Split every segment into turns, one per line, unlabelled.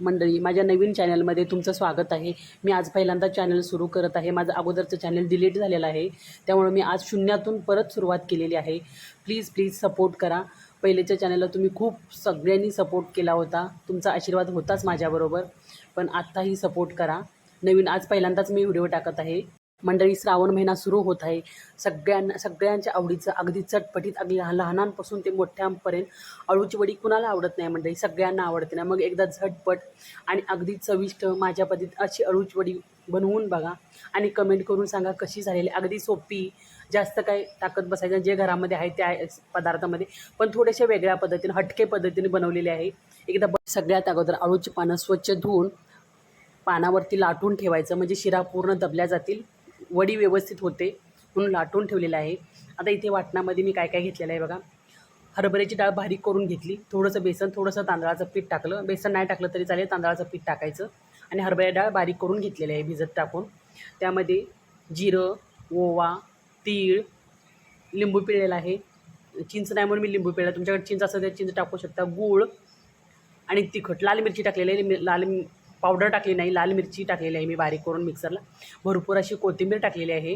मंडळी माझ्या नवीन चॅनलमध्ये तुमचं स्वागत आहे. मी आज पहिल्यांदा चॅनल सुरू करत आहे. माझं अगोदरचं चॅनल डिलीट झालेलं आहे. त्यामुळे मी आज शून्यातून परत सुरुवात केलेली आहे. प्लीज प्लीज सपोर्ट करा. पहिलेच्या चॅनलला तुम्ही खूप सगळ्यांनी सपोर्ट केला होता. तुमचा आशीर्वाद होताच माझ्याबरोबर. पण आत्ताही सपोर्ट करा. नवीन आज पहिल्यांदाच मी व्हिडिओ टाकत आहे. मंडळी श्रावण महिना सुरू होत आहे. सगळ्यांना सगळ्यांच्या आवडीचं अगदी चटपटीत अगदी लहान लहानांपासून ते मोठ्यांपर्यंत अळूची वडी कुणाला आवडत नाही मंडळी? सगळ्यांना आवडते ना मग एकदा झटपट आणि अगदी चविष्ट माझ्या पद्धतीत अशी अळूची वडी बनवून बघा आणि कमेंट करून सांगा कशी झालेली. अगदी सोपी जास्त काय ताकद बसायचं जे घरामध्ये आहे त्या पदार्थामध्ये. पण थोड्याशा वेगळ्या पद्धतीने हटके पद्धतीने बनवलेले आहे. एकदा सगळ्यात अगोदर अळूची पानं स्वच्छ धुवून पानावरती लाटून ठेवायचं. म्हणजे शिरा पूर्ण दबल्या जातील. वडी व्यवस्थित होते म्हणून लाटून ठेवलेलं आहे. आता इथे वाटणामध्ये मी काय काय घेतलेलं आहे बघा. हरभऱ्याची डाळ बारीक करून घेतली. थोडंसं बेसन थोडंसं तांदळाचं पीठ टाकलं. बेसन नाही टाकलं तरी चालेल तांदळाचं पीठ टाकायचं. आणि हरभऱ्या डाळ बारीक करून घेतलेली आहे भिजत टाकून. त्यामध्ये जिरं ओवा तीळ लिंबू पिळलेला आहे. चिंच नाही म्हणून मी लिंबू पिळला. तुमच्याकडे चिंच असेल तर चिंच टाकू शकता. गूळ आणि तिखट. लाल मिरची टाकलेली आहे. लाल मि- पावडर टाकली नाही लाल मिरची टाकलेली आहे मी बारीक करून मिक्सरला. भरपूर अशी कोथिंबीर टाकलेली आहे.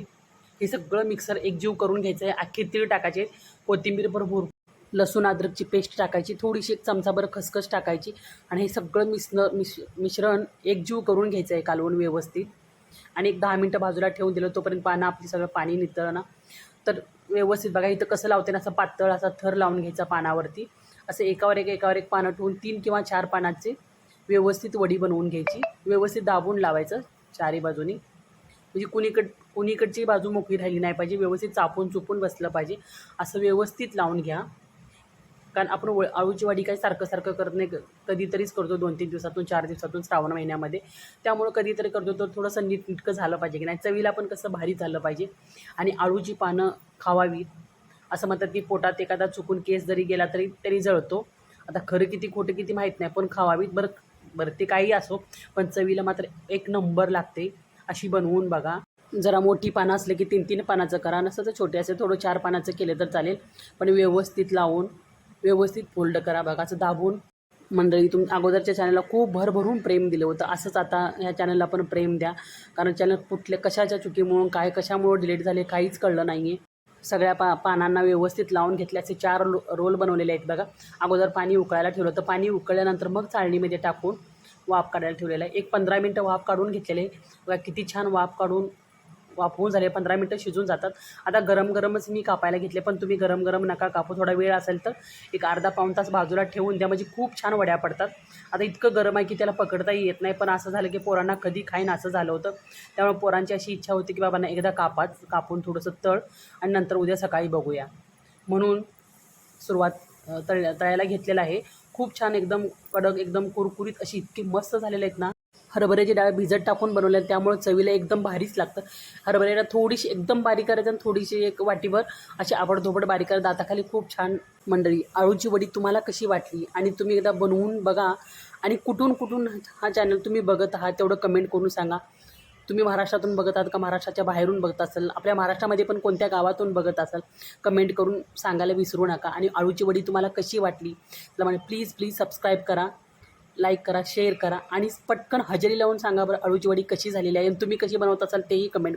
हे सगळं मिक्सर एकजीव करून घ्यायचं आहे. अख्खे तीळ टाकायचे. कोथिंबीर भरपूर लसूण अद्रकची पेस्ट टाकायची. थोडीशी एक चमचाभर खसखस टाकायची. आणि हे सगळं मिसन मिश मिश्रण एकजीव करून घ्यायचं आहे कालवून व्यवस्थित. आणि एक दहा मिनटं बाजूला ठेवून दिलं तोपर्यंत पानं आपली सगळं पाणी नितळलं ना तर व्यवस्थित बघा इथं कसं लावते ना असं पातळ असा थर लावून घ्यायचा पानावरती. असं एकावर एक एकावर एक पानं ठेवून तीन किंवा चार पानाचे व्यवस्थित वडी बनवून घ्यायची. व्यवस्थित दाबून लावायचं चारी बाजूनी. म्हणजे कुणीकड कुणीकडची बाजू मोकळी राहिली नाही पाहिजे व्यवस्थित चापून चुपून बसलं पाहिजे. असं व्यवस्थित लावून घ्या. कारण आपण व आळूची वाढी काही सारखं सारखं करत नाही कधीतरीच करतो दोन तीन दिवसातून चार दिवसातून श्रावण महिन्यामध्ये. त्यामुळं कधीतरी करतो तर थोडंसं नीट नीटकं झालं पाहिजे की नाही. चवीला पण कसं भारी झालं पाहिजे. आणि आळूची पानं खावावीत. असं म्हणतात की पोटात एखादा चुकून केस जरी गेला तरी तरी जळतो. आता खरं किती खोटं किती माहीत नाही पण खावावीत. बरं बरं ते काही असो पण चवीला मात्र एक नंबर लागते अशी बनवून बघा. जरा मोठी पानं असले की तीन तीन पानाचं करा नसतं तर छोटे असे थोडं चार पानाचं केलं तर चालेल. पण व्यवस्थित लावून व्यवस्थित फोल्ड करा बघा असं दाबून. मंडळी तुम अगोदरच्या चॅनलला खूप भरभरून प्रेम दिलं होतं. असंच आता ह्या चॅनलला पण प्रेम द्या. कारण चॅनल कुठल्या कशाच्या चुकीमुळं काय कशामुळं डिलीट झाले काहीच कळलं नाही आहे सगळ्या पा पानांना व्यवस्थित लावून घेतले असे चार रो रोल बनवलेले आहेत बघा. अगोदर पाणी उकळायला ठेवलं तर पाणी उकळल्यानंतर मग चाळणीमध्ये टाकून वाफ काढायला ठेवलेलं आहे. एक पंधरा मिनटं वाफ काढून घेतलेले आहे. बघा किती छान वाफ काढून वाफवून झाले पंधरा मिनटं शिजून जातात. आता गरम गरमच मी कापायला घेतले पण तुम्ही गरम गरम नका कापू. थोडा वेळ असेल तर एक अर्धा पाऊण तास बाजूला ठेवून द्या. म्हणजे खूप छान वड्या पडतात. आता इतकं गरम आहे की त्याला पकडताही येत नाही. पण असं झालं की पोरांना कधी खाईन असं झालं होतं. त्यामुळे पोरांची अशी इच्छा होती की बाबांना एकदा कापाच कापून थोडंसं तळ आणि नंतर उद्या सकाळी बघूया. म्हणून सुरुवात तळ तळायला घेतलेलं आहे. खूप छान एकदम कडक एकदम कुरकुरीत अशी इतकी मस्त झालेले आहेत ना. हरभऱ्याची डाळ भिजत टाकून बनवल्या त्यामुळे चवीला एकदम भारीच लागतं. हरभऱ्याला थोडीशी एकदम बारीक करायचं आणि थोडीशी एक वाटीभर अशी आबडधोबड बारीक करा. दाताखाली खूप छान मंडळी. आळूची वडी तुम्हाला कशी वाटली आणि तुम्ही एकदा बनवून बघा. आणि कुठून कुठून हा चॅनल तुम्ही बघत आहात तेवढं कमेंट करून सांगा. तुम्ही महाराष्ट्रातून बघत आहात का? महाराष्ट्राच्या बाहेरून बघत असाल? आपल्या महाराष्ट्रामध्ये पण कोणत्या गावातून बघत असाल? कमेंट करून सांगायला विसरू नका. आणि आळूची वडी तुम्हाला कशी वाटली? त्यामुळे प्लीज प्लीज सबस्क्राईब करा. लाईक करा शेअर करा आणि पटकन हजेरी लावून सांगा बरं अळूची वडी कशी झालेली आहे आणि तुम्ही कशी बनवत असाल तेही कमेंट